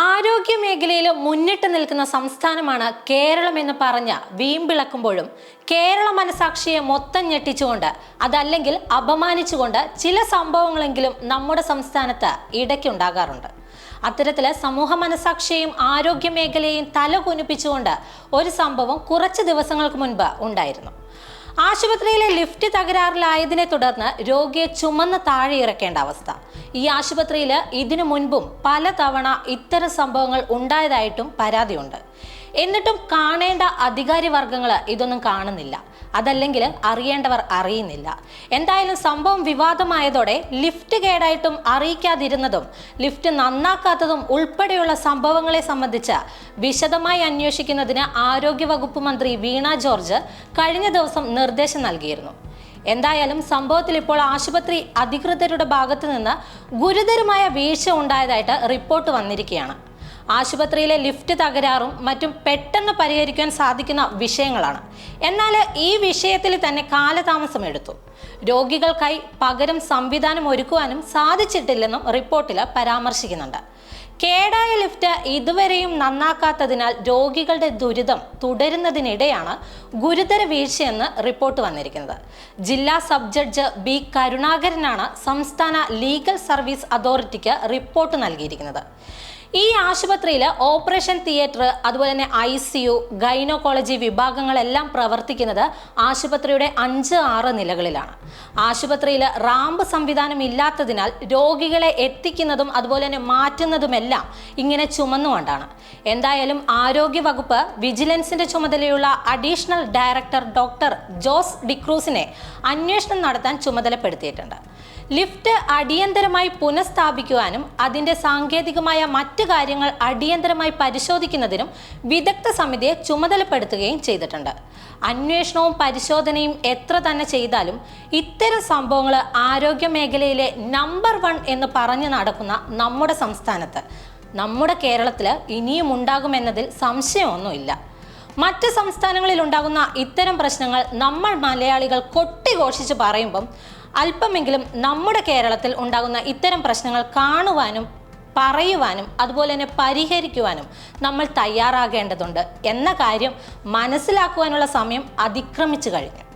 ആരോഗ്യ മേഖലയിൽ മുന്നിട്ട് നിൽക്കുന്ന സംസ്ഥാനമാണ് കേരളം എന്ന് പറഞ്ഞ വീമ്പിളക്കുമ്പോഴും കേരള മനസാക്ഷിയെ മൊത്തം ഞെട്ടിച്ചുകൊണ്ട് അതല്ലെങ്കിൽ അപമാനിച്ചുകൊണ്ട് ചില സംഭവങ്ങളെങ്കിലും നമ്മുടെ സംസ്ഥാനത്ത് ഇടയ്ക്കുണ്ടാകാറുണ്ട്. അത്തരത്തിൽ സമൂഹ മനസാക്ഷിയെയും ആരോഗ്യ മേഖലയെയും തല കുനിപ്പിച്ചുകൊണ്ട് ഒരു സംഭവം കുറച്ച് ദിവസങ്ങൾക്ക് മുൻപ് ഉണ്ടായിരുന്നു. ആശുപത്രിയിലെ ലിഫ്റ്റ് തകരാറിലായതിനെ തുടർന്ന് രോഗിയെ ചുമന്ന് താഴെ ഇറക്കേണ്ട അവസ്ഥ. ഈ ആശുപത്രിയിൽ ഇതിനു മുൻപും പലതവണ ഇത്തരം സംഭവങ്ങൾ ഉണ്ടായതായിട്ടും പരാതിയുണ്ട്. എന്നിട്ടും കാണേണ്ട അധികാരി വർഗങ്ങൾ ഇതൊന്നും കാണുന്നില്ല. അതല്ലെങ്കിൽ അറിയേണ്ടവർ അറിയുന്നില്ല. എന്തായാലും സംഭവം വിവാദമായതോടെ ലിഫ്റ്റ് കേടായിട്ടും അറിയിക്കാതിരുന്നതും ലിഫ്റ്റ് നന്നാക്കാത്തതും ഉൾപ്പെടെയുള്ള സംഭവങ്ങളെ സംബന്ധിച്ച് വിശദമായി അന്വേഷിക്കുന്നതിന് ആരോഗ്യവകുപ്പ് മന്ത്രി വീണ ജോർജ് കഴിഞ്ഞ ദിവസം നിർദ്ദേശം നൽകിയിരുന്നു. എന്തായാലും സംഭവത്തിൽ ഇപ്പോൾ ആശുപത്രി അധികൃതരുടെ ഭാഗത്തു നിന്ന് ഗുരുതരമായ വീഴ്ച ഉണ്ടായതായിട്ട് റിപ്പോർട്ട് വന്നിരിക്കുകയാണ്. ആശുപത്രിയിലെ ലിഫ്റ്റ് തകരാറും മറ്റും പെട്ടെന്ന് പരിഹരിക്കാൻ സാധിക്കുന്ന വിഷയങ്ങളാണ്. എന്നാൽ ഈ വിഷയത്തിൽ തന്നെ കാലതാമസം എടുത്തു. രോഗികൾക്കായി പകരം സംവിധാനം ഒരുക്കുവാനും സാധിച്ചിട്ടില്ലെന്നും റിപ്പോർട്ടിൽ പരാമർശിക്കുന്നുണ്ട്. കേടായ ലിഫ്റ്റ് ഇതുവരെയും നന്നാക്കാത്തതിനാൽ രോഗികളുടെ ദുരിതം തുടരുന്നതിനിടെയാണ് ഗുരുതര വീഴ്ചയെന്ന് റിപ്പോർട്ട് വന്നിരിക്കുന്നത്. ജില്ലാ സബ് ജഡ്ജ് ബി കരുണാകരനാണ് സംസ്ഥാന ലീഗൽ സർവീസ് അതോറിറ്റിക്ക് റിപ്പോർട്ട് നൽകിയിരിക്കുന്നത്. ഈ ആശുപത്രിയിൽ ഓപ്പറേഷൻ തിയേറ്റർ അതുപോലെ തന്നെ ഐ സി യു ഗൈനോക്കോളജി വിഭാഗങ്ങളെല്ലാം പ്രവർത്തിക്കുന്നത് ആശുപത്രിയുടെ അഞ്ച് ആറ് നിലകളിലാണ്. ആശുപത്രിയിൽ റാമ്പ് സംവിധാനം ഇല്ലാത്തതിനാൽ രോഗികളെ എത്തിക്കുന്നതും അതുപോലെ തന്നെ മാറ്റുന്നതുമെല്ലാം ഇങ്ങനെ ചുമന്നുകൊണ്ടാണ്. എന്തായാലും ആരോഗ്യ വകുപ്പ് വിജിലൻസിന്റെ ചുമതലയുള്ള അഡീഷണൽ ഡയറക്ടർ ഡോക്ടർ ജോസ് ഡിക്രൂസിനെ അന്വേഷണം നടത്താൻ ചുമതലപ്പെടുത്തിയിട്ടുണ്ട്. ലിഫ്റ്റ് അടിയന്തരമായി പുനഃസ്ഥാപിക്കുവാനും അതിന്റെ സാങ്കേതികമായ മറ്റു കാര്യങ്ങൾ അടിയന്തരമായി പരിശോധിക്കുന്നതിനും വിദഗ്ധ സമിതിയെ ചുമതലപ്പെടുത്തുകയും ചെയ്തിട്ടുണ്ട്. അന്വേഷണവും പരിശോധനയും എത്ര തന്നെ ചെയ്താലും ഇത്തരം സംഭവങ്ങൾ ആരോഗ്യ മേഖലയിലെ നമ്പർ വൺ എന്ന് പറഞ്ഞു നടക്കുന്ന നമ്മുടെ സംസ്ഥാനത്ത്. നമ്മുടെ കേരളത്തിൽ ഇനിയും ഉണ്ടാകുമെന്നതിൽ സംശയമൊന്നുമില്ല. മറ്റ് സംസ്ഥാനങ്ങളിൽ ഉണ്ടാകുന്ന ഇത്തരം പ്രശ്നങ്ങൾ നമ്മൾ മലയാളികൾ കൊട്ടിഘോഷിച്ച് പറയുമ്പം അല്പമെങ്കിലും നമ്മുടെ കേരളത്തിൽ ഉണ്ടാകുന്ന ഇത്തരം പ്രശ്നങ്ങൾ കാണുവാനും പറയുവാനും അതുപോലെ തന്നെ പരിഹരിക്കുവാനും നമ്മൾ തയ്യാറാകേണ്ടതുണ്ട്. എന്ന കാര്യം മനസ്സിലാക്കുവാനുള്ള സമയം അതിക്രമിച്ചു കഴിഞ്ഞു.